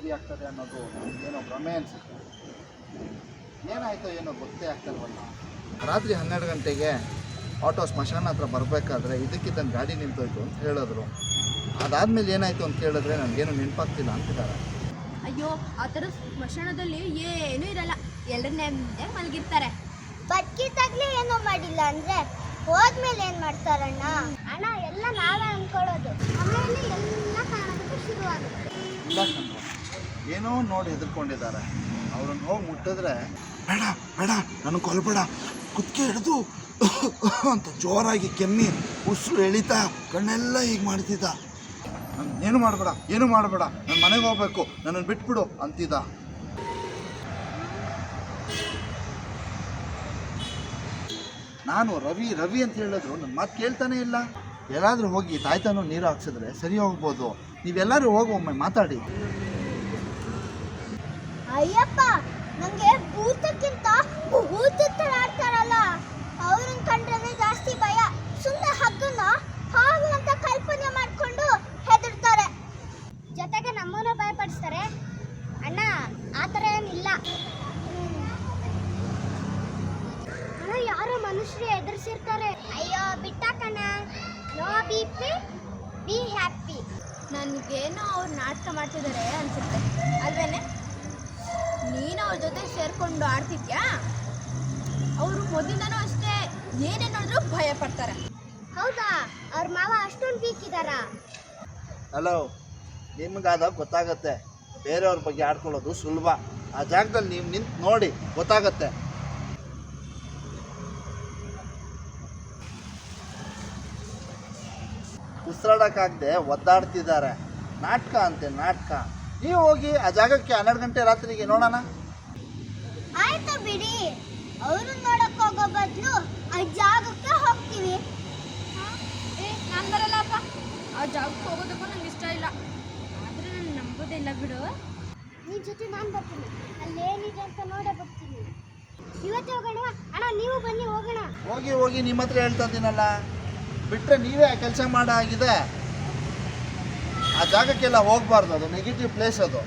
ಸರಿ ಆಗ್ತದೆ ಅನ್ನೋದು ಏನೋ ಭ್ರಮೆ ಅನಿಸುತ್ತೆ ಏನಾಯ್ತೋ ಏನೋ ಗೊತ್ತೇ ಆಗ್ತಲ್ವಲ್ಲ. ರಾತ್ರಿ ಹನ್ನೆರಡು ಗಂಟೆಗೆ ಆಟೋ ಸ್ಮಶಾನ ಹತ್ರ ಬರಬೇಕಾದ್ರೆ ಇದಕ್ಕಿದ್ದಂಗೆ ಗಾಡಿ ನಿಂತೋಯ್ತು ಅಂತ ಹೇಳಿದ್ರು. ಅದಾದ್ಮೇಲೆ ಏನಾಯ್ತು ಅಂತ ಕೇಳಿದ್ರೆ ನನಗೇನು ನೆನಪಾಗ್ತಿಲ್ಲ ಅಂತಿದ್ದಾರೆ. ಅಯ್ಯೋ ಆ ಥರ ಸ್ಮಶಾನದಲ್ಲಿ ಏನೂ ಇರಲ್ಲ. ಎಲ್ಲರೂ ಮಲಗಿರ್ತಾರೆ. ಬದುಕಿದ್ದಾಗ್ಲೇ ಏನೋ ಮಾಡಿಲ್ಲ ಅಂದ್ರೆ ಹೋದ್ಮೇಲೆ ಏನು ಮಾಡ್ತಾರಣ್ಣ? ಅಣ್ಣ ಎಲ್ಲ ನಾವೇ ಅಂದ್ಕೊಳ್ಳೋದು ಆಮೇಲೆ ಎಲ್ಲ ಕಾಣೋದಕ್ಕೆ ಶುರುವಾಗುತ್ತೆ. ಏನೋ ನೋಡಿ ಹೆದರ್ಕೊಂಡಿದ್ದಾರೆ. ಅವ್ರನ್ನ ಹೋಗಿ ಮುಟ್ಟಿದ್ರೆ ಬೇಡ ಬೇಡ ನನಗೆ ಕೊಲ್ಬೇಡ. ಕುತ್ತಿಗೆ ಹಿಡಿದು ಅಂತ ಜೋರಾಗಿ ಕೆಮ್ಮಿ ಉಸಿರು ಎಳಿತಾ ಕಣ್ಣೆಲ್ಲ ಹೀಗೆ ಮಾಡ್ತಿದ್ದ. ನಾನು ಏನು ಮಾಡಬೇಡ ಏನು ಮಾಡಬೇಡ ನನ್ನ ಮನೆಗೆ ಹೋಗ್ಬೇಕು ನನ್ನನ್ನು ಬಿಟ್ಬಿಡು ಅಂತಿದ್ದ. ನಾನು ರವಿ ರವಿ ಅಂತ ಹೇಳಿದ್ರು ನನ್ನ ಮಾತು ಕೇಳ್ತಾನೆ ಇಲ್ಲ. ಎಲ್ಲಾದರೂ ಹೋಗಿ ತಾಯ್ತಾನು ನೀರು ಹಾಕ್ಸಿದ್ರೆ ಸರಿ ಹೋಗ್ಬೋದು. ನೀವೆಲ್ಲರೂ ಹೋಗಿ ಒಮ್ಮೆ ಮಾತಾಡಿ. ಅಯ್ಯಪ್ಪ ನಂಗೆ ಭೂತಕ್ಕಿಂತ ಭೂತ ತರ ಆಡ್ತಾರಲ್ಲ ಅವ್ರನ್ನ ಕಂಡ್ರೆ ಜಾಸ್ತಿ ಭಯ ಸುಮ್ಮನೆ ಹಗ್ಗನ್ನ ಹಾವು ಅಂತ ಕಲ್ಪನೆ ಮಾಡ್ಕೊಂಡು ಹೆದರ್ತಾರೆ ಜೊತೆಗೆ ನಮ್ಮನ್ನ ಭಯಪಡಿಸ್ತಾರೆ ಅಣ್ಣ ಆ ಥರ ಏನಿಲ್ಲ ಅಣ್ಣ ಯಾರೋ ಮನುಷ್ಯರು ಎದುರಿಸಿರ್ತಾರೆ ಅಯ್ಯೋ ಬಿಟ್ಟಾಕಣ್ಣ no B P be happy ನನಗೇನೋ ಅವ್ರು ನಾಟಕ ಮಾಡ್ತಿದ್ದಾರೆ ಅನ್ಸುತ್ತೆ ಅಲ್ವೇನೆ ನೀನು ಅವ್ರ ಜೊತೆ ಸೇರ್ಕೊಂಡು ಆಡ್ತಿದ್ಯಾ ಅವರು ಮೊದಲಿಂದನೂ ಅಷ್ಟೇ ಏನೇ ನೋಡಿದ್ರು ಭಯ ಪಡ್ತಾರೆ ಹೌದಾ ಅವ್ರ ಮಾವ ಅಷ್ಟೊಂದು ವೀಕ್ ಇದಾರಾ ಹಲೋ ನಿಮ್ಗಾದಾಗ ಗೊತ್ತಾಗತ್ತೆ. ಬೇರೆಯವ್ರ ಬಗ್ಗೆ ಆಡ್ಕೊಳ್ಳೋದು ಸುಲಭ. ಆ ಜಾಗದಲ್ಲಿ ನೀವು ನಿಂತು ನೋಡಿ, ಗೊತ್ತಾಗತ್ತೆ. ಉಸಿರಾಡಕ್ಕಾಗದೆ ಒದ್ದಾಡ್ತಿದ್ದಾರೆ. ನಾಟಕ ಅಂತೆ, ನಾಟಕ. ನೀವು ಹೋಗಿ ಆ ಜಾಗಕ್ಕೆ ಹನ್ನೆರಡು ಗಂಟೆ ರಾತ್ರಿಗೆ ನೋಡೋಣ. ಆಯ್ತು ಬಿಡಿ. ಅವರು ನೋಡಕ್ ಹೋಗೋ ಬದಲು ಆ ಜಾಗಕ್ಕೆ ಹೋಗ್ತೀವಿ. ಆ ಜಾಗಕ್ಕೆ ಹೋಗೋದಕ್ಕೂ ನಂಗೆ ಇಷ್ಟ ಇಲ್ಲ. ನಂಬೋದಿಲ್ಲ ಬಿಡು. ನಿನ್ ಜೊತೆ ನಾನು ಬರ್ತೀನಿ. ಅಲ್ಲೇನಿದೆ ಅಂತ ನೋಡೇ ಬರ್ತೀನಿ. ಇವತ್ತೇ ಹೋಗೋಣ ಅಣ್ಣ ನೀವು ಬನ್ನಿ ಹೋಗೋಣ. ಹೋಗಿ ಹೋಗಿ ನಿಮ್ಮ ಹತ್ರ ಹೇಳ್ತಾ ಇದ್ದೀನಲ್ಲ ಬಿಟ್ಟರೆ ನೀವೇ ಆ ಕೆಲಸ ಮಾಡೋ ಆಗಿದೆ ಆ ಜಾಗಕ್ಕೆಲ್ಲ ಹೋಗ್ಬಾರ್ದು ಅದು ನೆಗೆಟಿವ್ ಪ್ಲೇಸ್ ಅದು.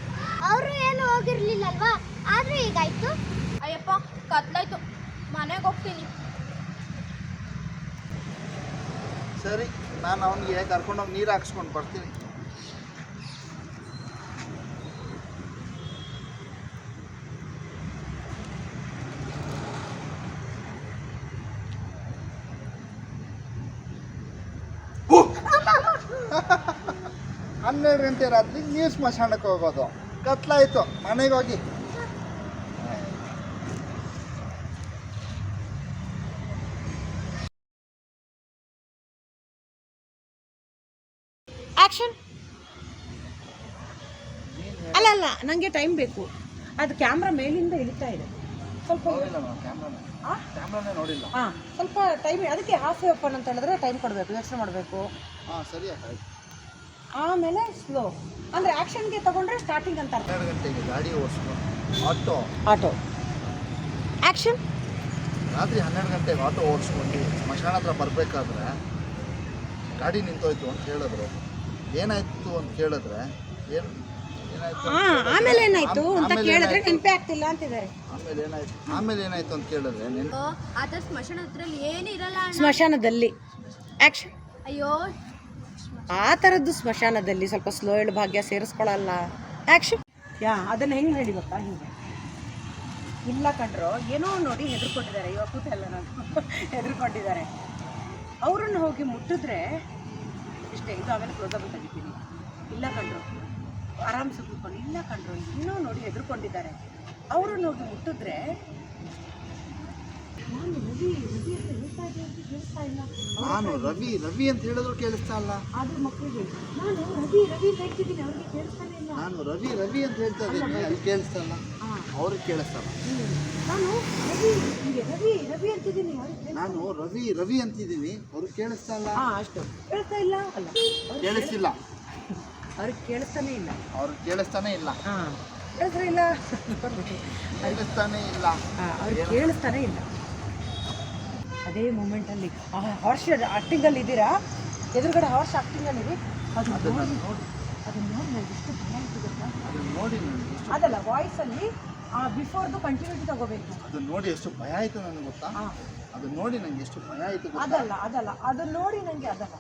ಅವರು ಏನು ಹೋಗಿರ್ಲಿಲ್ಲಲ್ವಾ? ಆದ್ರೂ ಈಗಾಯ್ತು. ಅಯ್ಯಪ್ಪ ಕತ್ಲಾಯ್ತು. ಮನೆಗೆ ಹೋಗ್ತೀನಿ. ಸರಿ ನಾನು ಅವನಿಗೆ ಕರ್ಕೊಂಡೋಗಿ ನೀರು ಹಾಕ್ಸ್ಕೊಂಡು ಬರ್ತೀನಿ. ಹನ್ನೆರಡು ಗಂಟೆ ರಾತ್ರಿ ನೀವು ಸ್ಮಶಾನಕ್ಕೆ ಹೋಗೋದು. ಕತ್ಲಾಯ್ತು ಮನೆಗೆ ಹೋಗಿ. ಅಲ್ಲ ಅಲ್ಲ ನನಗೆ ಟೈಮ್ ಬೇಕು. ಅದು ಕ್ಯಾಮ್ರಾ ಮೇಲಿಂದ ಇಳಿತಾ ಇದೆ. ಸ್ವಲ್ಪ ನೋಡಿಲ್ಲ ಹಾಂ ಸ್ವಲ್ಪ ಟೈಮ್ ಅದಕ್ಕೆ ಹಾಫ್ ಓಪನ್ ಅಂತ ಹೇಳಿದ್ರೆ ಟೈಮ್ ಕೊಡಬೇಕು ಯೋಚನೆ ಮಾಡಬೇಕು. ಹಾಂ ಸರಿ ಆಯ್ತು. ಆಮೇಲೆ ಸ್ಲೋ ಅಂದರೆ ಆ್ಯಕ್ಷನ್ಗೆ ತಗೊಂಡ್ರೆ ಸ್ಟಾರ್ಟಿಂಗ್ ಅಂತ ಅರ್ಥ. ಹನ್ನೆರಡು ಗಂಟೆಗೆ ಗಾಡಿ ಓಡಿಸ್ಕೊಂಡು ಆಟೋ. ಆಟೋ. ಆಕ್ಷನ್ ರಾತ್ರಿ ಹನ್ನೆರಡು ಗಂಟೆಗೆ ಆಟೋ ಓಡಿಸ್ಕೊಂಡು ಸ್ಮಶಾನ ಹತ್ರ ಬರಬೇಕಾದ್ರೆ ಗಾಡಿ ನಿಂತೋಯ್ತು ಅಂತ ಹೇಳಿದ್ರು. ಏನಾಯ್ತು ಅಂತ ಕೇಳಿದ್ರೆ ಏನು ಏನಾಯ್ತು ಹಾಂ ಆಮೇಲೆ ಏನಾಯ್ತು ಅಂತ ಕೇಳಿದ್ರೆ? ನೆನಪೇ ಆಗ್ತಿಲ್ಲ ಅಂತಿದ್ದಾರೆ. ಆಮೇಲೆ ಏನಾಯ್ತು? ಆಮೇಲೆ ಏನಾಯ್ತು ಅಂತ ಕೇಳಿದ್ರೆ ನೆನ್ ಆ ಥರ ಸ್ಮಶಾನ ಹತ್ರ ಏನು ಇರಲ್ಲ ಅಣ್ಣ? ಸ್ಮಶಾನದಲ್ಲಿ. ಆಕ್ಷನ್ ಅಯ್ಯೋ ಆ ಥರದ್ದು ಸ್ಮಶಾನದಲ್ಲಿ ಸ್ವಲ್ಪ ಸ್ಲೋ ಹೇಳು ಭಾಗ್ಯ ಸೇರಿಸ್ಕೊಳ್ಳಲ್ಲ ಆ್ಯಕ್ಷನ್ ಯಾ, ಅದನ್ನು ಹೆಂಗೆ ಹೇಳಿ ಗೊತ್ತಾ ಹೀಗೆ? ಇಲ್ಲ ಕಂಡ್ರು ಏನೋ ನೋಡಿ ಹೆದರ್ಕೊಂಡಿದ್ದಾರೆ. ಇವಾಗ ಕೂತಲ್ಲ ನಾನು. ಹೆದರ್ಕೊಂಡಿದ್ದಾರೆ. ಅವ್ರನ್ನ ಹೋಗಿ ಮುಟ್ಟಿದ್ರೆ, ಇಷ್ಟೇ, ಇದು ಆಮೇಲೆ ಕ್ಲೋಸ್ ಆಗಿ ತೆಗಿತೀನಿ. ಇಲ್ಲ ಕಂಡ್ರು ಆರಾಮ್ಸೆ ಕೂತ್ಕೊಂಡು, ಇಲ್ಲ ಕಂಡ್ರು ಏನೋ ನೋಡಿ ಹೆದರ್ಕೊಂಡಿದ್ದಾರೆ. ಅವ್ರನ್ನ ಹೋಗಿ ಮುಟ್ಟಿದ್ರೆ ನಾನು ರವಿ ರವಿ ಅಂತ ಹೇಳಿದ್ರು ಕೇಳಿಸ್ತಾ ಇಲ್ಲ. ನಾನು ರವಿ ರವಿ ಅಂತ ಹೇಳ್ತಿದ್ದೀನಿ ಅವ್ರಿಗೆ ಇಲ್ಲ. ನಾನು ರವಿ ರವಿ ಅಂತ ಹೇಳ್ತಾ ಇದ್ದೀನಿ ಅಲ್ಲಿ ಕೇಳಿಸ್ತಾ ಇಲ್ಲ. ಅವ್ರಿಗೆ ಕೇಳಿಸ್ತಾ ಇಲ್ಲ. ನಾನು ರವಿ ರವಿ ರವಿ ಅಂತಿದ್ದೀನಿ ಅವ್ರಿಗೆ ಕೇಳಿಸ್ತಾ ನಾನು ರವಿ ರವಿ ಅಂತಿದ್ದೀನಿ ಅವ್ರಿಗೆ ಕೇಳಿಸ್ತಾ ಇಲ್ಲ. ಕೇಳಿಸ್ತಾ ಇಲ್ಲ? ಕೇಳಿಸ್ತಿಲ್ಲ. ಅವ್ರಿಗೆ ಕೇಳಿಸ್ತಾನೆ ಇಲ್ಲ. ಅವ್ರಿಗೆ ಕೇಳಿಸ್ತಾನೆ ಇಲ್ಲ. ಹಾಂ. ಕೇಳಿಸ್ತಾ ಇಲ್ಲ? ಕೇಳಿಸ್ತಾನೆ ಇಲ್ಲ. ಕೇಳಿಸ್ತಾನೆ ಇಲ್ಲ. ಅದೇ ಮೂಮೆಂಟಲ್ಲಿ ಆ ಹಾರ್ಸ್ ಆ್ಯಕ್ಟಿಂಗಲ್ಲಿ ಇದ್ದೀರಾ? ಎದುರುಗಡೆ ಹಾರ್ಸ್ ಆ್ಯಕ್ಟಿಂಗಲ್ಲಿ ಇರಿ. ಅದು ನೋಡಿ. ಅದನ್ನ ನೋಡಿ ನನಗೆ ಎಷ್ಟು ಭಯ ಆಯ್ತು ಗೊತ್ತಾ ನೋಡಿ ನನಗೆ ಎಷ್ಟು ಅದಲ್ಲ ವಾಯ್ಸಲ್ಲಿ ಬಿಫೋರ್ದು ಕಂಟಿನ್ಯೂಟಿ ತಗೋಬೇಕು. ಅದು ನೋಡಿ ಎಷ್ಟು ಭಯ ಆಯಿತು ನನಗೆ ಗೊತ್ತಾ? ಅದು ನೋಡಿ ನನಗೆ ಎಷ್ಟು ಭಯ ಆಯಿತು ಅದಲ್ಲ ಅದಲ್ಲ. ಅದನ್ನ ನೋಡಿ ನನಗೆ ಅದಲ್ಲ.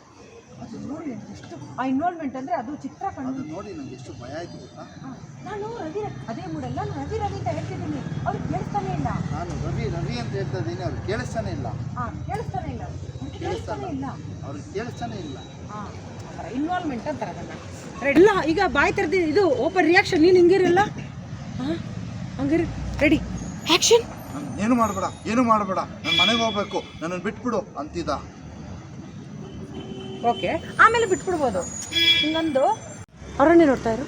ಅದನ್ನ ನೋಡಿ ನನಗೆ ಎಷ್ಟು ಆ ಇನ್ವಾಲ್ವ್ಮೆಂಟ್ ಅಂದರೆ ಅದು ಚಿತ್ರ ಕಣ್ಣು ಅದನ್ನ ನೋಡಿ ನನಗೆ ಎಷ್ಟು ಭಯ ಆಯಿತು ಗೊತ್ತಾ? ಹಾಂ. ನಾನು ರವಿ ಅದೇ ಮೂಡಲ್ಲ ನಾನು ರವಿ ರವಿ ಅಂತ ಹೇಳ್ತಿದ್ದೀನಿ. ಅವ್ರಿಗೆ ಕೇಳಿಸ್ತಾನೆ ಇಲ್ಲ. ನಾನು ರವಿ ರವಿ ಅಂತ ಹೇಳ್ತಾ ಇದ್ದೀನಿ ಅವ್ರಿಗೆ ಕೇಳಿಸ್ತಾನೆ ಇಲ್ಲ. ಹಾಂ ಕೇಳಿಸ್ತಾನೆ ಇಲ್ಲ. ಅವ್ರಿಗೆ ಕೇಳಿಸ್ತಾನೆ ಇಲ್ಲ. ಅವ್ರಿಗೆ ಕೇಳಿಸ್ತಾನೆ ಇಲ್ಲ. ಹಾಂ ಇನ್ವಾಲ್ವ್ಮೆಂಟ್ ಅಂತಾರೆ ಅದನ್ನು. ಇಲ್ಲ ಈಗ ಬಾಯಿ ತೆರೆದಿ ಇದು ಓಪನ್ ರಿಯಾಕ್ಷನ್ ನೀನು ಹಿಂಗಿರಲ್ಲ ಹಾಂ ಹಂಗಿರಿ ರೆಡಿ ಆ್ಯಕ್ಷನ್ ನಾನು ಏನು ಮಾಡಬೇಡ ಏನು ಮಾಡಬೇಡ. ನನ್ನ ಮನೆಗೆ ಹೋಗ್ಬೇಕು ನನ್ನನ್ನು ಬಿಟ್ಬಿಡು ಅಂತಿದ್ದ. ಓಕೆ ಆಮೇಲೆ ಬಿಟ್ಬಿಡ್ಬೋದು. ಇನ್ನೊಂದು ಅವರನ್ನೇ ನೋಡ್ತಾ ಇರು.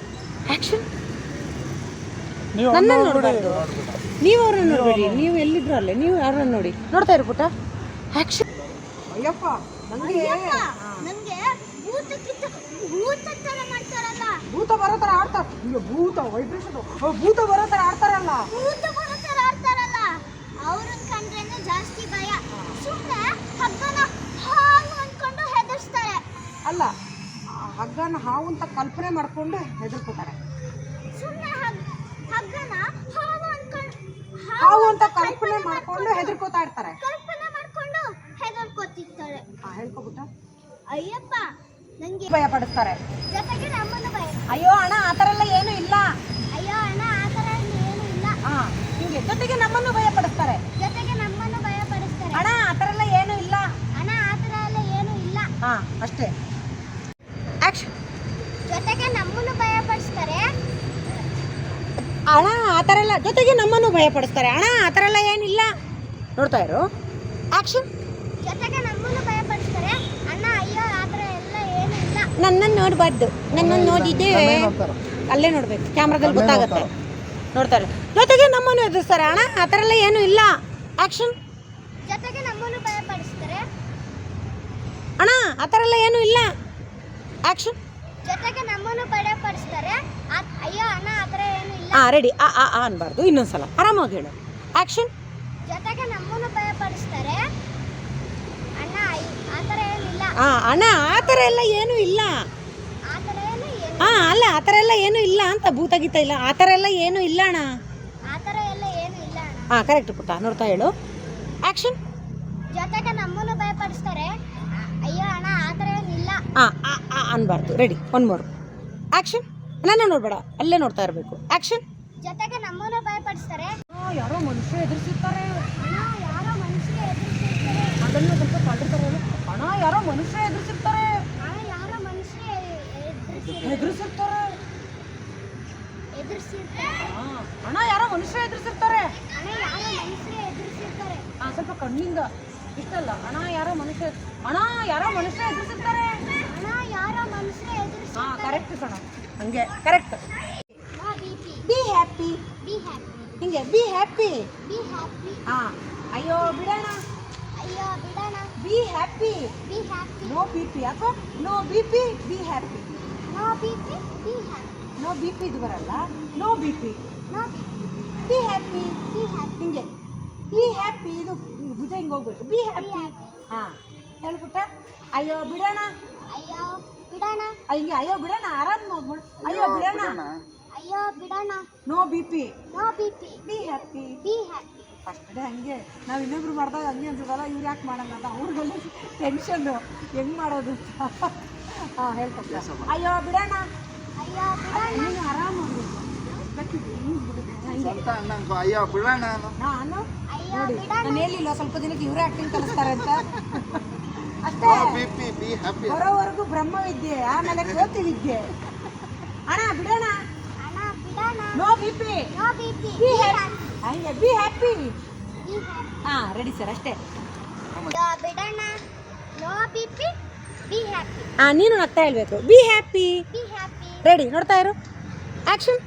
ಆ್ಯಕ್ಷನ್ ನನ್ನ ನೋಡಬಾರ್ದು. ನೀವು ಅವ್ರನ್ನ ನೋಡಬೇಡಿ ನೀವು ಎಲ್ಲಿದ್ರು ಅಲ್ಲೇ ನೀವು ಯಾರನ್ನ ನೋಡಿ. ನೋಡ್ತಾ ಇರು ಪುಟ್ಟ. ಆ್ಯಕ್ಷನ್ ಅಯ್ಯಪ್ಪ ನನಗೆ ನಂಗೆ ಭೂತಕ್ಕಿಂತ ಭೂತ ಮಾಡ್ತಾರಲ್ಲ. ಭೂತ ಬರೋ ಥರ ಆಡ್ತಾರೆ ಈಗ ಭೂತ ವೈಬ್ರೇಷನ್ ಭೂತ ಬರೋ ಥರ ಆಡ್ತಾರಲ್ಲ. ಭೂತ ಬರೋ ತರ ಆಡ್ತಾರಲ್ಲ. ಅವ್ರನ್ನ ಕಂಡ್ರೇನೆ ಜಾಸ್ತಿ ಭಯ. ಸುಮ್ಮನೆ ಹಗ್ಗನ ಅಲ್ಲ ಹಗ್ಗನ ಹಾವು ಅಂತ ಕಲ್ಪನೆ ಮಾಡಿಕೊಂಡು ಹೆದರ್ಕೋತಾರೆ. ಸುಮ್ಮನೆ ಹಗ್ಗನ ಹಾವು ಅಂತ ಕಲ್ಪನೆ ಮಾಡಿಕೊಂಡು ಹೆದರ್ಕೋತಾ ಇರ್ತಾರೆ. ಹೇಳ್ಕೊಬಿಟ್ಟ. ಅಯ್ಯಪ್ಪ ನಂಗೆ ಭಯ ಪಡಿಸ್ತಾರೆ. ಜೊತೆಗೆ ನಮ್ಮನ್ನು ಭಯ ಅಯ್ಯೋ ಅಣ್ಣ ಆ ಥರ ಎಲ್ಲ ಏನೂ ಇಲ್ಲ. ಅಯ್ಯೋ ಅಣ್ಣ ಆ ಥರ ಏನು ಇಲ್ಲ. ಹಾ ಹಿಂಗೆ ಜೊತೆಗೆ ನಮ್ಮನ್ನು ಭಯ ಪಡಿಸ್ತಾರೆ. ಜೊತೆಗೆ ನಮ್ಮನ್ನು ಭಯ ಪಡಿಸ್ತಾರೆ. ಅಣ್ಣ ಆ ಥರ ಎಲ್ಲ ಏನೂ ಇಲ್ಲ. ಅಣ್ಣ ಆ ಥರ ಎಲ್ಲ ಏನು ಇಲ್ಲ. ಹಾ ಅಷ್ಟೇ ಆಕ್ಷನ್ ಜೊತೆಗೆ ನಮ್ಮನ್ನು ಭಯ ಪಡಿಸ್ತಾರೆ ಅಣ್ಣ ಆ ಥರ ಎಲ್ಲ ಜೊತೆಗೆ ನಮ್ಮನ್ನು ಭಯ ಪಡಿಸ್ತಾರೆ ಅಣ್ಣ ಆ ಥರ ಎಲ್ಲ ಏನಿಲ್ಲ. ನೋಡ್ತಾ ಇರು. ಆಕ್ಷನ್ ಜೊತೆಗೆ ನಮ್ಮನ್ನು ಭಯಪಡಿಸ್ತಾರೆ. ಅಣ್ಣ ಅಯ್ಯೋ ಆ ಥರ ಎಲ್ಲ ಏನಿಲ್ಲ ಇಲ್ಲ. ನನ್ನನ್ನು ನೋಡಬಾರ್ದು. ನನ್ನನ್ನು ನೋಡಿದ್ದೆ ಅಲ್ಲೇ ನೋಡಬೇಕು. ಕ್ಯಾಮ್ರಾದಲ್ಲಿ ಗೊತ್ತಾಗುತ್ತೆ. ನೋಡ್ತಾರೆ. ಜೊತೆಗೆ ನಮ್ಮನ್ನು ಎದುರಿಸ್ತಾರೆ. ಅಣ್ಣ ಆ ಥರ ಎಲ್ಲ ಏನೂ ಇಲ್ಲ. ಆಕ್ಷನ್ ಜೊತೆಗೆ ನಮ್ಮನ್ನು ಭಯಪಡಿಸ್ತಾರೆ. ಅಣ್ಣ ಆ ಥರ ಎಲ್ಲ ಏನೂ ಇಲ್ಲ. ಆಕ್ಷನ್ ಜೊತೆಗೆ ನಮ್ಮನ್ನು ಭಯ ಪಡಿಸ್ತಾರೆ ಅಯ್ಯೋ ಅಣ್ಣ ಆ ಥರ ಏನು ಇಲ್ಲ ಹಾಂ ರೆಡಿ ಆ ಆ ಆ ಅನ್ಬಾರ್ದು. ಇನ್ನೊಂದ್ಸಲ. ಆರಾಮಾಗಿ ಹೇಳು. ಆಕ್ಷನ್ ಜೊತೆಗೆ ನಮ್ಮನ್ನು ಭಯ ಪಡಿಸ್ತಾರೆ ಅಣ್ಣ ಆ ಥರ ಏನಿಲ್ಲ ಹಾಂ ಅಣ್ಣ ಆ ಥರ ಎಲ್ಲ ಏನೂ ಇಲ್ಲ. ಆ ಥರ ಏನು ಏನು ಹಾಂ ಅಲ್ಲ ಆ ಥರ ಎಲ್ಲ ಏನೂ ಇಲ್ಲ ಅಂತ ಭೂತಗೀತ ಇಲ್ಲ. ಆ ಥರ ಎಲ್ಲ ಏನೂ ಇಲ್ಲ ಅಣ್ಣ. ಆ ಥರ ಎಲ್ಲ ಏನು ಇಲ್ಲ ಅಣ್ಣ. ಹಾಂ ಕರೆಕ್ಟ್ ಪುಟ್ಟ. ನೋಡ್ತಾ ಹೇಳು. ಆ್ಯಕ್ಷನ್ ಜೊತೆಗೆ ನಮ್ಮನ್ನು ಭಯ ಪಡಿಸ್ತಾರೆ ಅಯ್ಯೋ ಅಣ್ಣ ಆ ಥರ ಏನಿಲ್ಲ ಹಾಂ ಆ ಆ ಅನ್ಬಾರ್ದು. ರೆಡಿ ಒನ್ ಮೋರ್ ಆ್ಯಕ್ಷನ್ ನನ್ನ ನೋಡ್ಬೇಡ ಅಲ್ಲೇ ನೋಡ್ತಾ ಇರಬೇಕು. ಆ್ಯಕ್ಷನ್ ಜೊತೆಗೆ ನಮ್ಮನ್ನ ಭಯಪಡಿಸ್ತಾರೆ. ಯಾರೋ ಮನುಷ್ಯ ಎದುರಿಸುತ್ತಾರೆ. ಅಣ್ಣ ಯಾರೋ ಮನುಷ್ಯ ಎದುರಿಸುತ್ತಾರೆ. ಅದನ್ನು ಸ್ವಲ್ಪ ಕಂಡಿರ್ತಾರೆ ಅಣ್ಣ. ಯಾರೋ ಮನುಷ್ಯ ಎದುರಿಸಿರ್ತಾರೆ ಅಣ್ಣ ಯಾರೋ ಮನುಷ್ಯ ಎದುರಿಸಿ ಎದುರಿಸಿರ್ತಾರೆ ಎದುರಿಸಿರ್ತಾರೆ. ಹಾಂ ಅಣ್ಣ ಯಾರೋ ಮನುಷ್ಯ ಎದುರಿಸಿರ್ತಾರೆ. ಅಣ್ಣ ಯಾರೋ ಮನುಷ್ಯರು ಎದುರಿಸಿರ್ತಾರೆ. ಹಾಂ ಸ್ವಲ್ಪ ಕಣ್ಣಿಂದ ಇಷ್ಟಲ್ಲ. ಅಣ್ಣ ಯಾರೋ ಮನುಷ್ಯ ಅಣ್ಣ ಯಾರೋ ಮನುಷ್ಯ ಎದುರಿಸಿರ್ತಾರೆ. ಅಣ್ಣ ಯಾರೋ ಮನುಷ್ಯ ಎದುರಿಸಿ ಹಾಂ ಕರೆಕ್ಟ್ ಕಣ. ಹಂಗೆ ಕರೆಕ್ಟ್ ಬಿ ಹ್ಯಾಪಿ ಹಿಂಗೆ ಬಿ ಹ್ಯಾಪಿ ಹಾಂ, ಅಯ್ಯೋ, ಬಿಡೋಣ. Be happy no B P ಅಥವಾ no B P be happy no B P ಇದು ಬರಲ್ಲ. No B P be happy ಹಿಂಗೆ. ಬಿ ಹ್ಯಾಪಿ ಇದು ಭುಜ ಹಿಂಗೆ ಹೋಗ್ಬೇಕು ಬಿ ಹ್ಯಾಪಿ. ಹಾಂ ಹೇಳ್ಬಿಟ್ಟ ಅಯ್ಯೋ, ಬಿಡೋಣ. ಅಯ್ಯೋ ಹಿಂಗೆ ಅಯ್ಯೋ ಬಿಡೋಣ ಆರಾಮ್ ನೋಡ್ಬಿಡು. ಅಯ್ಯೋ ಬಿಡೋಣ. ಅಯ್ಯೋ ಬಿಡೋಣ. No B P no B P be happy be happy first day ಹಂಗೆ ನಾವು ಇನ್ನೊಬ್ರು ಮಾಡಿದಾಗ ಹಂಗೆ ಅನ್ಸೋದಲ್ಲ ಇವ್ರು ಯಾಕೆ ಮಾಡಲ್ಲ ಅಂತ. ಅವ್ರಿಗೆಲ್ಲ ಟೆನ್ಷನ್ನು ಹೆಂಗೆ ಮಾಡೋದು ಅಂತ. ಹಾಂ ಹೇಳ್ತಾರೆ ಅಯ್ಯೋ ಬಿಡೋಣ. ಅಯ್ಯೋ ಬಿಡೋಣ. ನೀನು ಆರಾಮ್ ಅಯ್ಯೋ ಬಿಡೋಣ ನಾನು? ಅಯ್ಯೋ ನೋಡಿ ನಾನು ಹೇಳಿಲ್ಲ ಸ್ವಲ್ಪ ದಿನಕ್ಕೆ ಇವರೇ ಆಕ್ಟಿಂಗ್ ಕಲಿಸ್ತಾರೆ ಅಂತ? ಅಷ್ಟೇ. ಬರೋವರೆಗೂ ಬ್ರಹ್ಮವಿದ್ಯೆ ಆಮೇಲೆ ಜ್ಯೋತಿ ವಿದ್ಯೆ ಅಣ್ಣ ಬಿಡೋಣ. ಅಣ್ಣ ಬಿಡೋಣ. No B P no B P be happy ಹಂಗೆ ಬಿ ಹ್ಯಾಪಿ ಹಾಂ ರೆಡಿ ಸರ್ ಅಷ್ಟೇ. ಬಿಡೋಣ. No B P be happy ಹಾಂ ನೀನು ನಗ್ತಾ ಹೇಳ್ಬೇಕು be happy be happy ready ನೋಡ್ತಾ ಇರು. ಆಕ್ಷನ್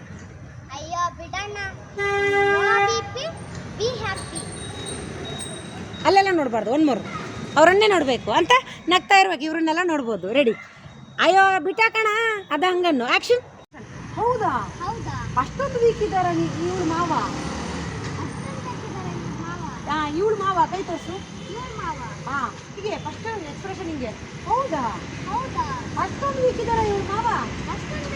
ಅಯ್ಯೋ ಬಿಡಣ್ಣ no B P be happy ಅಲ್ಲೆಲ್ಲ ನೋಡಬಾರ್ದು ಒಂದು ಮೂರು. ಅವರನ್ನೇ ನೋಡಬೇಕು ಅಂತ ನಗ್ತಾ ಇರ್ಬೇಕು ಇವ್ರನ್ನೆಲ್ಲ ನೋಡ್ಬೋದು. ರೆಡಿ ಅಯ್ಯೋ ಬಿಟ್ಟಾಕಣ ಅದ ಹಂಗನ್ನು. ಆ್ಯಕ್ಷನ್ ಹೌದಾ? ಹೌದಾ? ಅಷ್ಟೊಂದು ವೀಕ್ ಇದ್ದಾರ ಇವಳು ಮಾವ? ಹಾಂ ಇವಳು ಮಾವ ಕೈ ತೋರಿಸು. ಹಾಂ ಹೀಗೆ ಫಸ್ಟ್ ಎಕ್ಸ್ಪ್ರೆಷನ್ ಹಿಂಗೆ. ಹೌದಾ? ಹೌದಾ? ಅಷ್ಟೊಂದು ವೀಕ್ ಇದ್ದಾರ ಇವಳು ಮಾವ? ಅಷ್ಟೊಂದು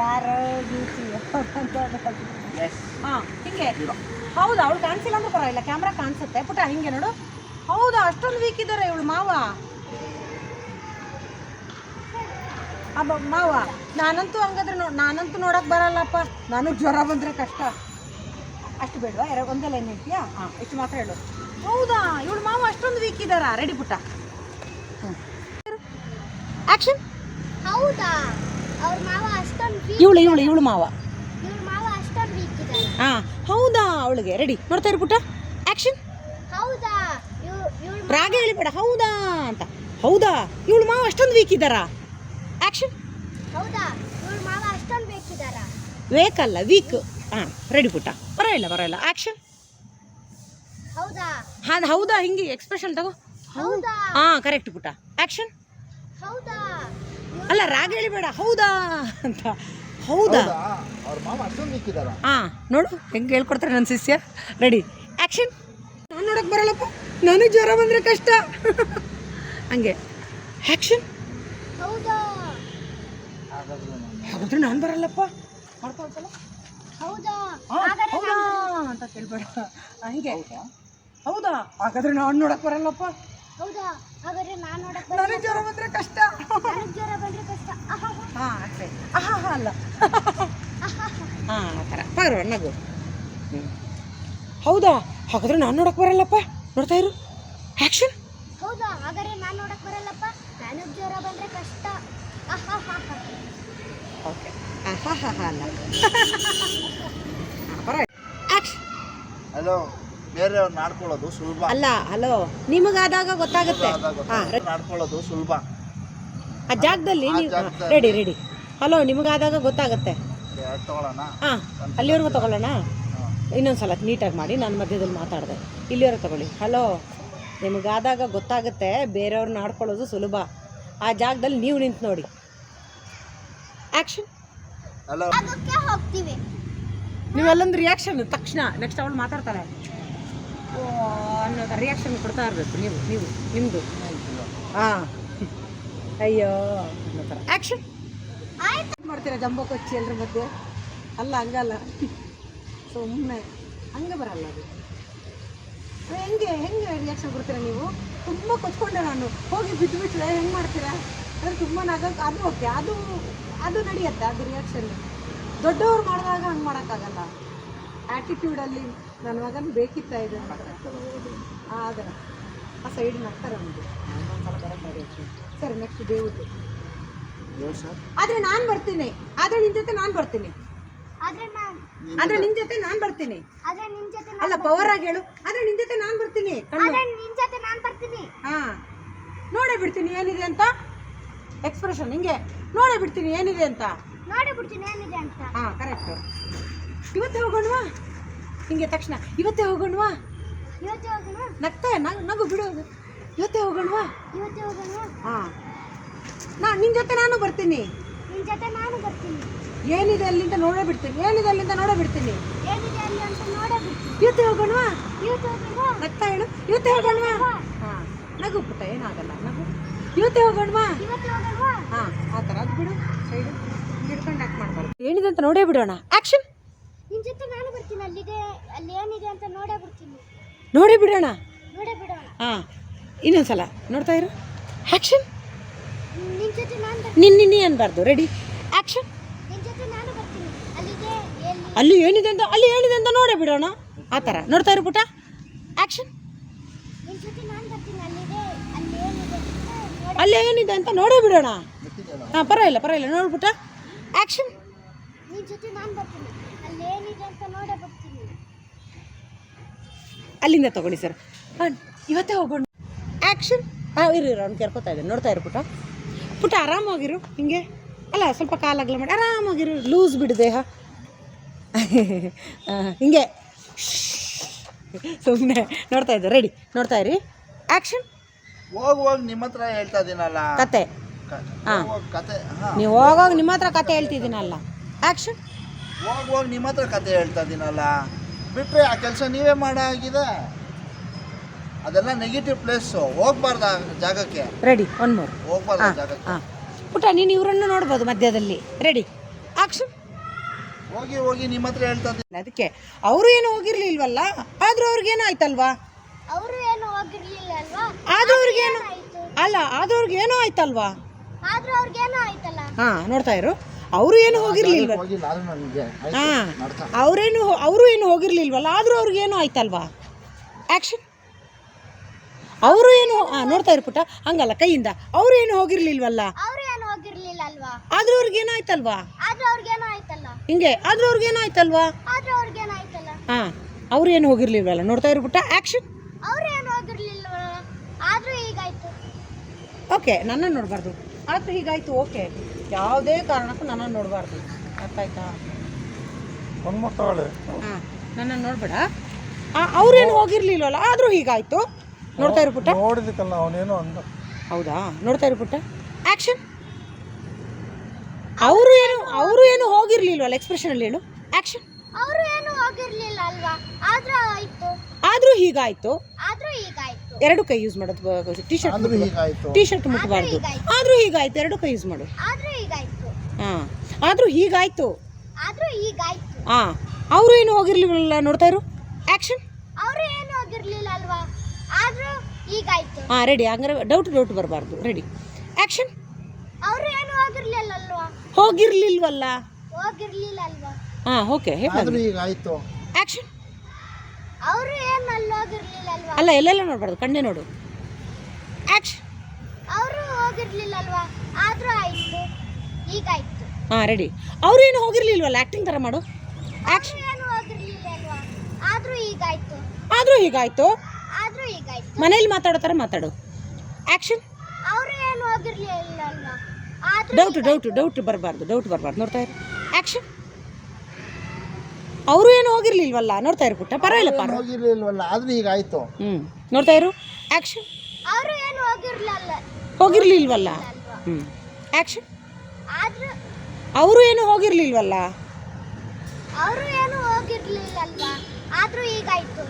ಯಾರು ಎಸ್ ಹಾಂ ಹಿಂಗೆ. ಹೌದಾ ಅವಳು ಕಾಣಿಸಿಲ್ಲ ಅಂದ್ರೆ ಪರವಾಗಿಲ್ಲ ಕ್ಯಾಮ್ರಾ ಕಾಣಿಸುತ್ತೆ. ಪುಟ ಹಿಂಗೆ ನೋಡು. ಹೌದಾ ಅಷ್ಟೊಂದು ವೀಕ್ ಇದ್ದಾರೆ ಇವಳು ಮಾವ. ಅಬ್ಬ ಮಾವ ನಾನಂತೂ ಹಂಗಾದ್ರೆ ನೋ ನಾನಂತೂ ನೋಡಕ್ ಬರಲ್ಲಪ್ಪ. ನನಗೆ ಜ್ವರ ಬಂದ್ರೆ ಕಷ್ಟ. ಅಷ್ಟು ಬೇಡವಾ? ಎರಡು ಒಂದೇ ಲೈನ್ ಹೇಳ್ತೀಯಾ ಹಾಂ ಇಷ್ಟು ಮಾತ್ರ ಹೇಳು. ಹೌದಾ? ಇವಳು ಮಾವ ಅಷ್ಟೊಂದು ವೀಕ್ ಇದ್ದಾರಾ? ರೆಡಿ ಪುಟ್ಟ ಆ್ಯಕ್ಷನ್ ಹೌದಾ? ಅವ್ರ ಮಾವ ಅಷ್ಟೊಂದು ಇವಳು ಇವಳು ಇವಳು ಮಾವ. ಮಾವ ಅಷ್ಟೊಂದು ವೀಕ್ ಇದ್ದಾರೆ. ಹಾಂ. ಹೌದಾ? ಅವಳಿಗೆ ರೆಡಿ ನೋಡ್ತಾ ಇರು ಪುಟ್ಟ. ಆ್ಯಕ್ಷನ್ ಹೌದಾ? ರಾಗ ಹೇಳಿಬೇಡ ಹೌದಾ ಅಂತ. ಹೌದಾ? ಇವಳು ಮಾವ ಅಷ್ಟೊಂದು ವೀಕ್ ಇದ್ದಾರಾ ಆ್ಯಕ್ಷನ್ ಹೌದಾ? ಇವಳು ಮಾವ ಅಷ್ಟೊಂದು ವೀಕ್ ಹಾಂ ರೆಡಿ ಪುಟ್ಟ. ಪರವಾಗಿಲ್ಲ ಪರವಾಗಿಲ್ಲ. ಆ್ಯಕ್ಷನ್ ಹೌದಾ? ಹಾಂ ಹೌದಾ? ಹಿಂಗೆ ಎಕ್ಸ್ಪ್ರೆಷನ್ ತಗೋ. ಹೌದಾ? ಹಾಂ ಕರೆಕ್ಟ್ ಪುಟ್ಟ. ಆ್ಯಕ್ಷನ್ ಹೌದಾ? ಅಲ್ಲ ರಾಗ ಹೇಳಿಬೇಡ ಹೌದಾ ಅಂತ. ಹೌದಾ? ಅವ್ರ ಮಾಮ ಅಷ್ಟೊಂದು ನಿಕ್ಕಿದಾರ. ಹಾಂ ನೋಡು ಹೆಂಗೆ ಹೇಳ್ಕೊಡ್ತಾರೆ ನನ್ನ ಶಿಷ್ಯ. ರೆಡಿ ಆ್ಯಕ್ಷನ್ ನಾನು ನೋಡಕ್ಕೆ ಬರಲ್ಲಪ್ಪ. ನನಗೆ ಜ್ವರ ಬಂದರೆ ಕಷ್ಟ. ಹಂಗೆ. ಆ್ಯಕ್ಷನ್ ಹೌದಾ? ಹಾಗಾದ್ರೆ ನಾನು ಬರಲ್ಲಪ್ಪ. ಮಾಡ್ತಾ ಒಂದ್ಸಲ. ಹೌದಾ? ಹೌದಾ ಅಂತ ಕೇಳ್ಬೇಡ. ಹಂಗೆ. ಹೌದಾ? ಹಾಗಾದ್ರೆ ನಾನು ನೋಡಕ್ ಬರಲ್ಲಪ್ಪ. ಹೌದಾ? ಹಾಗಾದ್ರೆ ನಾನು ನೋಡಕ್ ನನಗೆ ಜ್ವರ ಬಂದ್ರೆ ಕಷ್ಟ. ನನಗೆ ಜ್ವರ ಬಂದ್ರೆ ಕಷ್ಟ. ಹಾ ಅಷ್ಟೇ ಆಹಾ ಹಾ ಅಲ್ಲ ಹಾ ಆ ಥರ. ಬರುವ ನಗು. ಹೌದಾ? ಹಾಗಾದ್ರೆ ನಾನು ನೋಡಕ್ ಬರಲ್ಲಪ್ಪ? ನೋಡ್ತಾ ಇರು. ಆಕ್ಷನ್. ಹೌದಾ? ಹಾಗಾದ್ರೆ ನಾನು ನೋಡಕ್ ಬರಲ್ಲಪ್ಪ? ನನಗೆ ಜ್ವರ ಬಂದ್ರೆ ಕಷ್ಟ. ಓಕೆ. ಆಹಾ ಹಾ ಹಾ ಅಲ್ಲ ಬರ ಆ್ಯಕ್ಷನ್ ಹಲೋ ಬೇರೆಯವ್ರು ನಾಡ್ಕೊಳ್ಳೋದು ಸುಲಭ. ಅಲ್ಲ ಹಲೋ ನಿಮಗಾದಾಗ ಗೊತ್ತಾಗುತ್ತೆ. ಹಾ ನಾಡ್ಕೊಳ್ಳೋದು ಸುಲಭ. ಆ ಜಾಗದಲ್ಲಿ ನೀವು. Ready ready. ಹಲೋ ನಿಮಗಾದಾಗ ಗೊತ್ತಾಗುತ್ತೆ. ತಗೊಳ್ಳೋಣ. ಹಾಂ ಅಲ್ಲಿವರೆಗೂ ತಗೊಳ್ಳೋಣ. ಇನ್ನೊಂದು ಸಲ ನೀಟಾಗಿ ಮಾಡಿ ನಾನು ಮಧ್ಯದಲ್ಲಿ ಮಾತಾಡಿದೆ. ಇಲ್ಲಿವರೆಗೆ ತಗೊಳ್ಳಿ. ಹಲೋ ನಿಮಗಾದಾಗ ಗೊತ್ತಾಗುತ್ತೆ ಬೇರೆಯವ್ರನ್ನ ಆಡ್ಕೊಳ್ಳೋದು ಸುಲಭ. ಆ ಜಾಗದಲ್ಲಿ ನೀವು ನಿಂತು ನೋಡಿ. ಆ್ಯಕ್ಷನ್ ಹಲೋ ನೀವೆಲ್ಲೊಂದು ರಿಯಾಕ್ಷನ್ ತಕ್ಷಣ. ನೆಕ್ಸ್ಟ್ ಅವಳು ಮಾತಾಡ್ತಾಳೆ. ಓ ಅನ್ನೋದು ರಿಯಾಕ್ಷನ್ ಕೊಡ್ತಾ ಇರಬೇಕು ನೀವು ನೀವು ನಿಮ್ಮದು ಹಾಂ ಅಯ್ಯೋ ಅನ್ನೋ ಥರ. ಆ್ಯಕ್ಷನ್ ಆಯ್ತು. ಮಾಡ್ತೀರಾ ಜಂಬೋ ಕೊಚ್ಚಿ ಎಲ್ಲರ ಮಧ್ಯೆ? ಅಲ್ಲ ಹಂಗಲ್ಲ. ಸುಮ್ಮನೆ ಹಂಗೆ ಬರಲ್ಲ ಅದು. ಹೆಂಗೆ ಹೆಂಗೆ ರಿಯಾಕ್ಷನ್ ಕೊಡ್ತೀರಾ ನೀವು? ತುಂಬ ಕೊಚ್ಕೊಂಡೆ ನಾನು. ಹೋಗಿ ಬಿದ್ದು ಬಿಟ್ಟರೆ ಹೆಂಗೆ ಮಾಡ್ತೀರಾ? ಅಂದರೆ ತುಂಬ ನಗಕ್ಕೆ ಅದು ಓಕೆ ಅದು ಅದು ನಡೆಯುತ್ತೆ ಅದು ರಿಯಾಕ್ಷನ್ ದೊಡ್ಡವ್ರು ಮಾಡಿದಾಗ ಹಂಗೆ ಮಾಡೋಕ್ಕಾಗಲ್ಲ. ಆ್ಯಟಿಟ್ಯೂಡಲ್ಲಿ ನನ್ನ ಮಗನ ಬೇಕಿತ್ತ ಇದೆ ಆ ಅದರ ಆ ಸೈಡ್ ನಗ್ತಾರೆ ಒಂದು ಸರಿ ನೆಕ್ಸ್ಟ್ ದೇವ್ದು ಸರ್? ಆದ್ರೆ ನಾನು ಬರ್ತೀನಿ. ಆದ್ರೆ ನಿನ್ ಜೊತೆ ನಾನು ಬರ್ತೀನಿ. ಆದ್ರೆ ನಾನು ಜೊತೆ ನಾನು ಬರ್ತೀನಿ. ಆದ್ರೆ ನಿನ್ ಜೊತೆ ಅಲ್ಲ ಪವರ್ ಆಗಿ ಹೇಳು. ಆದ್ರೆ ನಿನ್ ಜೊತೆ ನಾನು ಬರ್ತೀನಿ. ಆದ್ರೆ ನಿನ್ ಜೊತೆ ನಾನು ಬರ್ತೀನಿ. ಹಾ. ನೋಡೇ ಬಿಡ್ತೀನಿ ಏನಿದೆ ಅಂತ. ಎಕ್ಸ್ಪ್ರೆಷನ್ ಹಿಂಗೆ. ನೋಡೇ ಬಿಡ್ತೀನಿ ಏನಿದೆ ಅಂತ. ನೋಡಿ ಬಿಡ್ತೀನಿ ಏನಿದೆ ಅಂತ. ಹಾ ಕರೆಕ್ಟ್ ಇವತ್ತೇ ಹೋಗೋಣವಾ? ಹಿಂಗೆ ತಕ್ಷಣ ಇವತ್ತೇ ಹೋಗೋಣವಾ ಇವತ್ತೇ ಹೋಗೋಣ ನಗ್ತಾ ನಗು ನಗು ಬಿಡೋದು ಇವತ್ತೇ ಹೋಗೋಣವಾ ಇವತ್ತೇ ಹೋಗೋಣ ಹಾ ನಾ ನಿನ್ನ ಜೊತೆ ನಾನು ಬರ್ತೀನಿ ನಿನ್ನ ಜೊತೆ ನಾನು ಬರ್ತೀನಿ ಏನಿದೆ ಅಲ್ಲಿಂದ ನೋಡೇ ಬಿಡ್ತೀನಿ ಏನಿದೆ ಅಲ್ಲಿಂದ ನೋಡೇ ಬಿಡ್ತೀನಿ ಏನಿದೆ ಅಲ್ಲಿ ಅಂತ ನೋಡೇ ಬಿಡ್ತೀನಿ ಇವತ್ತೇ ಹೋಗೋಣವಾ ಇವತ್ತೇ ಹೋಗೋಣ ನಗ್ತಾ ಹೇಳು ಇವತ್ತೇ ಹೋಗೋಣವಾ ಹಾಂ ನಗು ಪುಟ್ಟ ಏನಾಗಲ್ಲ ನಗು ಇವತ್ತೇ ಹೋಗೋಣವಾ ಇವತ್ತೇ ಹೋಗೋಣವಾ ಆ ಥರ ಅದು ಬಿಡು ಸೈಡು ಹಿಡ್ಕೊಂಡು ಯಾಕೆ ಮಾಡಬಾರ್ದು ಏನಿದೆ ಅಂತ ನೋಡೇ ಬಿಡೋಣ ಆ್ಯಕ್ಷನ್ ನಿನ್ನ ಜೊತೆ ಅಲ್ಲಿ ಏನಿದೆ ಅಂತ ನೋಡೇ ಬಿಡ್ತೀನಿ. ನೋಡೇ ಬಿಡೋಣ? ನೋಡೇ ಬಿಡೋಣ. ಹಾಂ ಇನ್ನೊಂದ್ಸಲ ನೋಡ್ತಾ ಇರು. ಆ್ಯಕ್ಷನ್ ನಿನ್ ಜೊತೆ ನಾನು ಬರ್ತೀನಿ. ನಿನ್ನ ನಿನ್ನೆ ಅನ್ಬಾರ್ದು ರೆಡಿ ಆ್ಯಕ್ಷನ್ ನಿನ್ ಜೊತೆ ನಾನು ಬರ್ತೀನಿ. ಅಲ್ಲಿದೆ ಎಲ್ಲಿ? ಅಲ್ಲಿ ಏನಿದೆ ಅಂತ ಅಲ್ಲಿ ಏನಿದೆ ಅಂತ ನೋಡೇ ಬಿಡೋಣ. ಆ ಥರ. ನೋಡ್ತಾ ಇರು ಪುಟ. ಆ್ಯಕ್ಷನ್ ನಿನ್ ಜೊತೆ ನಾನು ಬರ್ತೀನಿ. ಅಲ್ಲಿದೆ ಅಲ್ಲಿ ಏನಿದೆ ಅಂತ ನೋಡೇ ಅಲ್ಲಿ ಏನಿದೆ ಅಂತ ನೋಡೇ ಬಿಡೋಣ. ಹಾಂ ಪರವಾಗಿಲ್ಲ ಪರವಾಗಿಲ್ಲ. ನೋಡ್ಬಿಟ್ಟ ಆ್ಯಕ್ಷನ್ ನಿನ್ ಜೊತೆ ನಾನು ಬರ್ತೀನಿ. ಅಲ್ಲಿ ಏನಿದೆ ಅಂತ ನೋಡೇ ಅಲ್ಲಿಂದ ತಗೊಳ್ಳಿ ಸರ್. ಹಾಂ ಇವತ್ತೇ ಹೋಗೋಣ. ಆ್ಯಕ್ಷನ್ ಹಾಂ ಇರು ಇರು ಅವ್ನು ಕೇಳ್ಕೊತಾ ಇದ್ದಾನೆ. ನೋಡ್ತಾ ಇರು ಪುಟ. ಪುಟ ಆರಾಮಾಗಿರು? ಹಿಂಗೆ? ಅಲ್ಲ ಸ್ವಲ್ಪ ಕಾಲಾಗಲ ಮಾಡಿ. ಆರಾಮಾಗಿರು. ಲೂಸ್ ಬಿಡು ದೇಹ. ಹಿಂಗೆ. ಸುಮ್ಮನೆ ನೋಡ್ತಾ ಇದ್ದೆ ರೆಡಿ ನೋಡ್ತಾ ಇರಿ. ಆ್ಯಕ್ಷನ್ ಹೋಗ್ ಹೋಗ್ ನಿಮ್ಮ ಹತ್ರ ಹೇಳ್ತಾ ಇದ್ದೀನಲ್ಲ ಕತೆ. ಹಾಂ. ಹೋಗ್ ಹೋಗ್ ಕತೆ ನೀವು ಹೋಗೋವಾಗ ನಿಮ್ಮ ಹತ್ರ ಕತೆ ಹೇಳ್ತಿದ್ದೀನಲ್ಲ. ಆ್ಯಕ್ಷನ್ ಹೋಗುವಾಗ ಹೋಗ್ ನಿಮ್ಮ ಹತ್ರ ಕತೆ ಹೇಳ್ತಾ ಇದೀನಲ್ಲ. ಬಿಟ್ರೆ ಆ ಕೆಲಸ ನೀವೇ ಮಾಡೋ ಆಗಿದೆ ಅದೆಲ್ಲ ನೆಗೆಟಿವ್ ಪ್ಲೇಸ್ ಹೋಗ್ಬಾರ್ದು ಆ ಜಾಗಕ್ಕೆ. ರೆಡಿ ಒನ್ ಮೋರ್ ಹೋಗ್ಬಾರ್ದು ಆ ಜಾಗಕ್ಕೆ. ಹಾಂ. ಪುಟ್ಟ ನೀನು ಇವರನ್ನು ನೋಡ್ಬೋದು ಮಧ್ಯದಲ್ಲಿ. ರೆಡಿ ಆಕ್ಷನ್ ಹೋಗಿ ಹೋಗಿ ನಿಮ್ಮ ಹತ್ರ ಹೇಳ್ತಾ ಇದ್ದೀನಿ. ಅದಕ್ಕೆ. ಅವರು ಏನು ಹೋಗಿರ್ಲಿಲ್ವಲ್ಲ? ಆದ್ರೂ ಅವ್ರಿಗೇನು ಏನಾಯ್ತಲ್ವಾ ಅವರು ಏನು ಹೋಗಿರ್ಲಿಲ್ಲ ಅಲ್ವಾ? ಆದ್ರೂ ಅವ್ರಿಗೇನು ಆಯ್ತು ಅಲ್ಲ ಆದ್ರೂ ಅವ್ರಿಗೇನೋ ಆಯ್ತಲ್ವಾ? ಆದ್ರೂ ಅವ್ರಿಗೇನೋ ಆಯ್ತಲ್ಲ? ಹಾ ನೋಡ್ತಾ ಇರು. ಅವರು ಏನು ಹೋಗಿರ್ಲಿಲ್ವ? ಹಾಂ ನನಗೆ ಹಾ. ನಡ್ಕ ಅವರೇನು ಅವರು ಏನು ಹೋಗಿರ್ಲಿಲ್ವಲ್ಲ? ಆದರೂ ಅವ್ರಿಗೇನು ಆಯ್ತಲ್ವಾ? ಆ್ಯಕ್ಷನ್ ಅವರು ಏನು ನೋಡ್ತಾ ಇರ್ಬಿಟ್ಟ ಪುಟ್ಟ. ಹಂಗಲ್ಲ ಕೈಯಿಂದ. ಅವರು ಏನು ಹೋಗಿರ್ಲಿಲ್ವಲ್ಲ? ಆದ್ರೂ ಅವ್ರಿಗೇನು ಆಯ್ತಲ್ವಾ? ಹಿಂಗೆ ಆದ್ರೂ ಅವ್ರಿಗೇನು ಆಯ್ತಲ್ವಾ? ಹಾ ಅವ್ರು ಏನು ಹೋಗಿರ್ಲಿಲ್ವಲ್ಲ? ನೋಡ್ತಾ ಇರ್ಬಿಟ್ಟ ಹೀಗಾಯ್ತು ಓಕೆ ನನ್ನ ನೋಡಬಾರ್ದು. ಆದ್ರೆ ಹೀಗಾಯ್ತು ಓಕೆ. ಯಾವುದೇ ಕಾರಣಕ್ಕೂ ನನ್ನನ್ನು ನೋಡಬಾರ್ದು. ಅರ್ಥ ಆಯ್ತಾ? ನನ್ನ ಹಾಂ ನನ್ನನ್ನು ನೋಡಬೇಡ. ಅವ್ರೇನು ಹೋಗಿರ್ಲಿಲ್ವಲ್ಲ ಆದರೂ ಹೀಗಾಯ್ತು. ನೋಡ್ತಾ ಇರ್ಬಿಟ್ಟ ಪುಟ್ಟ. ನೋಡಿದಕ್ಕಲ್ಲ ಅವನೇನೋ ಅಂದ. ಹೌದಾ? ನೋಡ್ತಾ ಇರು ಪುಟ್ಟ. ಆಕ್ಷನ್. ಅವರು ಏನು ಅವರು ಏನು ಹೋಗಿರ್ಲಿಲ್ವಲ್ಲ ಎಕ್ಸ್ಪ್ರೆಷನಲ್ಲಿ ಹೇಳು. ಆಕ್ಷನ್. ಅವರು ಏನು ಹೋಗಿರ್ಲಿಲ್ಲ ಅಲ್ವಾ? ಆದ್ರೂ ಆಯ್ತು. ಆದರೂ ಹೀಗಾಯ್ತು. ಆದ್ರೂ ಹೀಗಾಯ್ತು. ಎರಡು ಕೈ ಯೂಸ್ ಮಾಡೋದು ಟಿ ಶರ್ಟ್ ಟೀ ಶರ್ಟ್ ಮುಟ್ಟಬಾರ್ದು ಆದರೂ ಹೀಗಾಯ್ತು. ಎರಡು ಕೈ ಯೂಸ್ ಮಾಡು. ಆದ್ರೂ ಹೀಗಾಯ್ತು. ಹಾಂ. ಆದರೂ ಹೀಗಾಯ್ತು. ಹಾಂ. ಅವರು ಏನು ಹೋಗಿರ್ಲಿಲ್ಲ ನೋಡ್ತಾ ಇರು. ಆಕ್ಷನ್ ಅವರು ಏನು ಹೋಗಿರ್ಲಿಲ್ಲ ಅಲ್ವಾ? ಆದರೂ ಹೀಗಾಯ್ತು. ಹಾಂ ರೆಡಿ ಹಂಗಾರೆ ಡೌಟ್ ಡೌಟ್ ಬರಬಾರ್ದು. ರೆಡಿ ಆಕ್ಷನ್ ಅವರು ಏನು ಹೋಗಿರ್ಲಿಲ್ಲ ಅಲ್ವಾ? ಹೋಗಿರ್ಲಿಲ್ವಲ್ಲ? ಹೋಗಿರ್ಲಿಲ್ಲ ಅಲ್ವಾ? ಹಾಂ ಓಕೆ ಹೀಗಾಯ್ತು. ಆಕ್ಷನ್ ಅವರು ಏನು ಅಲ್ಲಿ ಹೋಗಿರ್ಲಿಲ್ಲ ಅಲ್ವಾ ಅಲ್ಲ ಎಲ್ಲೆಲ್ಲ ನೋಡಬಾರ್ದು? ಕಣ್ಣೆ ನೋಡು. ಆಕ್ಷನ್ ಅವರು ಹೋಗಿರ್ಲಿಲ್ಲ ಅಲ್ವಾ ಆದ್ರೂ ಆಯ್ತು. ಹೀಗಾಯ್ತು ಹಾಂ ರೆಡಿ ಅವರು ಏನು ಹೋಗಿರ್ಲಿಲ್ವಲ್ಲ? ಆ್ಯಕ್ಟಿಂಗ್ ಥರ ಮಾಡು. ಆಕ್ಷನ್ ಏನು ಹೋಗಿರ್ಲಿಲ್ಲ ಅಲ್ವಾ ಆದ್ರೂ ಹೀಗಾಯ್ತು ಆದರೂ ಹೀಗಾಯ್ತು ಆದ್ರೂ ಹೀಗಾಯ್ತು ಮನೇಲಿ ಮಾತಾಡೋ ಥರ ಮಾತಾಡು. ಆ್ಯಕ್ಷನ್ ಅವರು ಏನು ಹೋಗಿರ್ಲಿಲ್ಲ ಅಲ್ವಾ ಆದ್ರೂ ಡೌಟ್ ಡೌಟ್ ಡೌಟ್ ಬರಬಾರ್ದು ಡೌಟ್ ಬರಬಾರ್ದು. ನೋಡ್ತಾ ಇರು. ಆಕ್ಷನ್ ಅವರು ಏನು ಹೋಗಿರ್ಲಿಲ್ವಲ್ಲ? ನೋಡ್ತಾ ಇರು ಪುಟ್ಟ ಪರವಾಗಿಲ್ಲ ಪರ ಆದ್ರೆ ಈಗ ಆಯ್ತು. ಹ್ಞೂ ನೋಡ್ತಾ ಇರು. ಆಕ್ಷನ್ ಅವರು ಏನು ಹೋಗಿರ್ಲಿಲ್ಲ. ಹೋಗಿರ್ಲಿಲ್ವಲ್ಲ? ಹ್ಮ್. ಹ್ಞೂ ಆಕ್ಷನ್ ಆದ್ರೂ ಅವರು ಏನು ಹೋಗಿರ್ಲಿಲ್ವಲ್ಲ? ಅವರು ಏನು ಹೋಗಿರ್ಲಿಲ್ಲ ಅಲ್ವಾ ಆದ್ರೂ ಹೀಗಾಯ್ತು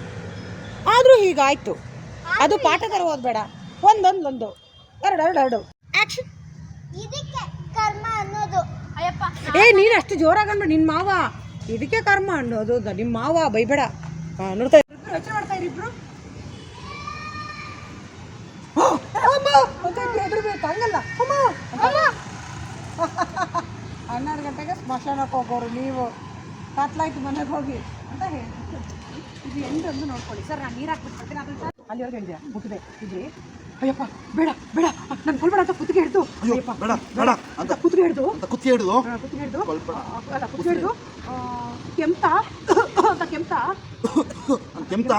ಆದರೂ ಹೀಗಾಯ್ತು ಅದು ಪಾಠ ಥರ ಓದಬೇಡ ಒಂದೊಂದೊಂದು. ಎರಡು ಎರಡು ಎರಡು. ಆಕ್ಷನ್ ಇದಕ್ಕೆ ಕರ್ಮ ಅನ್ನೋದು. ಅಯ್ಯಪ್ಪ ಏ ನೀನು ಅಷ್ಟು ಜೋರಾಗಂಡು ನಿನ್ನ ಮಾವ ಇದಕ್ಕೆ ಕರ್ಮ ಅನ್ನೋದು ನಿಮ್ಮ ಮಾವ ಬೈಬೇಡ ನೋಡ್ತಾ. ಇಬ್ರು ಮಾಡ್ತಾ ಇಬ್ರು. ಹನ್ನೆರಡು ಗಂಟೆಗೆ ಸ್ಮಶಾನಕ್ಕೆ ಹೋಗೋರು ನೀವು. ಕತ್ಲಾಯ್ತು ಮನೆಗೆ ಹೋಗಿ ಅಂತ ಹೇಳಿ. ಇದು ಎಂಟೊಂದು ನೋಡ್ಕೊಳ್ಳಿ. ಸರ್, ನಾನು ನೀರು ಹಾಕ್ಬಿಟ್ಟು ಅಲ್ಲಿವರೆಗೆ ಹೇಳಿದೆ ಮುಟ್ಟಿದೆ. ಇದ್ರಿ. ಅಯ್ಯಪ್ಪ ಬೇಡ ಬೇಡ. ನಾನು ಕೊಲ್ಬೇಡ ಅಂತ ಕುತ್ತಿಗೆ ಹಿಡಿದು. ಅಯ್ಯೋ ಅಯ್ಯಪ್ಪ ಬೇಡ ಬೇಡ ಅಂತ ಕುತ್ತಿಗೆ ಹಿಡಿದು. ಅಂತ ಕುತ್ತಿ ಹಿಡಿದು. ಕುತ್ತಿಗೆ ಹಿಡಿದು. ಅಲ್ಲ ಕುತ್ತಿಗೆ ಹಿಡಿದು. ಆ, ಕೆಮ್ತ? ಅಂತ ಕೆಮ್ತ? ಕೆಮ್ತ?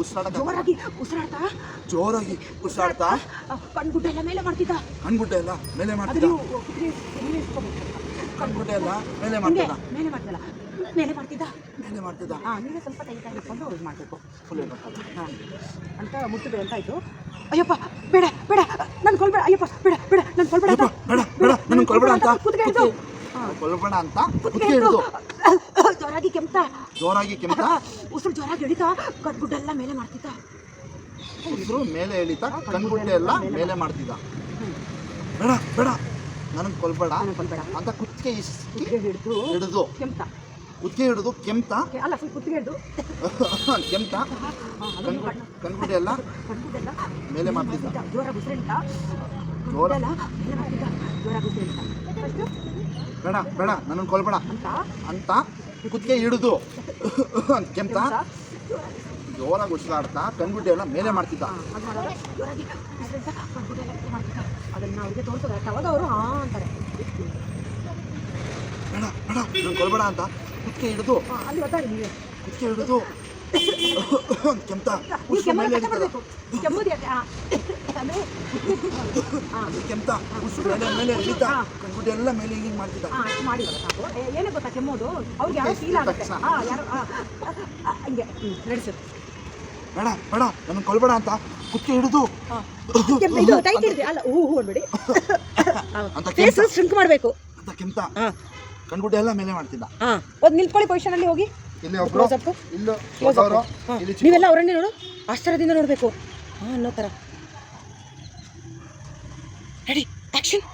ಉಸಿರಾಡಕ ಜೋರಾಗಿ ಉಸಿರಾಡ್ತಾ? ಜೋರಾಗಿ ಉಸಿರಾಡ್ತಾ? ಕಣ್ಗುಡ್ಡೆ ಎಲ್ಲ ಮೇಲೆ ಮಾಡ್ತಿದ್ದ? ಕಣ್ಗುಡ್ಡೆ ಎಲ್ಲ ಮೇಲೆ ಮಾಡ್ತಿದ್ದ? ಕುತ್ತಿಗೆ. ಕಣ್ಗುಡ್ಡೆ ಎಲ್ಲ ಮೇಲೆ ಮಾಡ್ತಿದ್ದ? ಮೇಲೆ ಮಾಡ್ತಿಲ್ಲ ಮೇಲೆ ಮಾಡ್ತಿದ್ದ? ಮೇಲೆ ಮಾಡ್ತಿದ್ದ? ಹಾಂ ನೀವೇ ಸ್ವಲ್ಪ ಇಟ್ಕೊಂಡು ಇದು ಮಾಡಬೇಕು. ಫುಲ್ ಹಾಂ ಅಂತ ಮುಟ್ಟಿದ್ರು ಎಂತಾಯಿತು ಅಯ್ಯಪ್ಪ ಬೇಡ ಬೇಡ. ನನ್ನ ಕೊಲ್ಬೇಡ ಅಯ್ಯಪ್ಪ ಬೇಡ ಬೇಡ. ನನ್ನ ಕೊಲ್ಬೇಡ ಅಂತ. ಬೇಡ ಬೇಡ. ನನ್ನ ಕೊಲ್ಬೇಡ ಅಂತ. ಕುತ್ತಿಗೆ ಹಿಡಿದು ಕೊಲ್ಬೇಡ ಅಂತ. ಕುತ್ತಿಗೆ ಕುತ್ತಿ ಹಿಡ್ದು ಜೋರಾಗಿ ಕೆಮ್ತ. ಜೋರಾಗಿ ಕೆಮ್ತ? ಉಸಿರು ಜೋರಾಗಿ ಹಿಡಿತಾ ಕಟ್ಗುಡ್ಡೆಲ್ಲ ಮೇಲೆ ಮಾಡ್ತಿದ್ದ. ಉಸಿರು ಮೇಲೆ ಎಳಿತಾ ಕಣ್ಗುಡ್ಡೆ ಎಲ್ಲ ಮೇಲೆ ಮಾಡ್ತಿದ್ದ. ಬೇಡ ಬೇಡ. ನನಗೆ ಕೊಲ್ಬೇಡ ಕೊಲ್ಬೇಡ. ಅಂತ ಕುತ್ತಿಗೆ ಹಿಡಿದು ಹಿಡಿದು. ಕೆಮ್ತ. ಕುತ್ತಿಗೆ ಹಿಡಿದು ಕೆಂಪ ಕೆ- ಅಲ್ಲ ಫುಲ್ ಕುತ್ತಿಗೆ ಹಿಡಿದು. ಕಣ್ ಕಣ್ಗುಡ್ಡೆ ಎಲ್ಲ? ಮೇಲೆ ಮಾಡ್ತಿದ್ದ? ಜೋರ? ಉಸಿರಿಡ್ತಾ ಜೋರ ಬೇಡ ಬೇಡ ನನ್ನನ್ನು ಕೊಲ್ಬೇಡ. ಅಂತ? ಅಂತ ಕುತ್ತಿಗೆ ಹಿಡಿದು ಕೆಮ್ತ? ಜೋರಾಗಿ ಉಸಿರಾಡ್ತಾ ಕಣ್ಗುಡ್ಡೆ ಎಲ್ಲ ಮೇಲೆ ಮಾಡ್ತಿದ್ದ. ಅದನ್ನ ಅವ್ರಿಗೆ ತೋರಿಸ್ತಾರೆ ಅವರು ಹಾಂ ಅಂತಾರೆ. ಬೇಡ ಬೇಡ ನಾನು ಕೊಲ್ಬೇಡ ಅಂತ. ಕುತ್ತಿಗೆ ಹಿಡಿದು. ಕುತ್ತಿಗೆ ಹಿಡಿದು. ಕೆಮ್ತ. ನೀವು ಉಸಿರು ಮೇಲೆ ಅದು ಕೆಮ್ತ. ಉಸಿರು ಮೇಲೆ ಮೇಲೆ ಎಳಿತಾ ಕಣ್ಗುಡ್ಡೆ ಎಲ್ಲ ಮೇಲೆ ಹಿಂಗೆ ಮಾಡ್ತಿದ್ದ. ಹಾಂ ಮಾಡಿ ಏನೇ ಗೊತ್ತಾ ಕೆಮ್ಮೋದು? ಅವ್ರಿಗೆ ಯಾರು ಫೀಲ್ ಆಗುತ್ತೆ. ತಕ್ಷಣ. ಹಾಂ ಯಾರೋ ಆ, ಆ, ಸರ್ ಹ್ಞೂ ನಡೆಸುತ್ತೆ. ಬೇಡ ಬೇಡ. ನನಗೆ ಕೊಲ್ಬೇಡ ಅಂತ ಕುತ್ತಿಗೆ ಹಿಡಿದು. ಅಲ್ಲ ಹೂ ಹೂ ಅನ್ಬೇಡಿ ಅಂತ ಸ್ಟ್ರಿಂಕ್ ಮಾಡಬೇಕು. ಅಂತ ಹಾಂ. ಕಣ್ಗುಡ್ಡೆ ಎಲ್ಲ ಮೇಲೆ ಮಾಡ್ತಿದ್ದ. ಹಾಂ ಒಂದು ಪೊಸಿಷನ್ ಅಲ್ಲಿ ಹೋಗಿ. ಇಲ್ಲಿ Close ಒಬ್ರು up. ಇಲ್ಲೂ Close up. ಒಬ್ಬರು ಹಾಂ ಇಲ್ಲಿ ಚಿಕ್ಕ ನೀವೆಲ್ಲ ಅವರನ್ನೇ ನೋಡು. ಆಶ್ಚರ್ಯದಿಂದ ನೋಡಬೇಕು. ಹಾ ಅನ್ನೋ ತರ. ರೆಡಿ ಆ್ಯಕ್ಷನ್ ಬೇಡ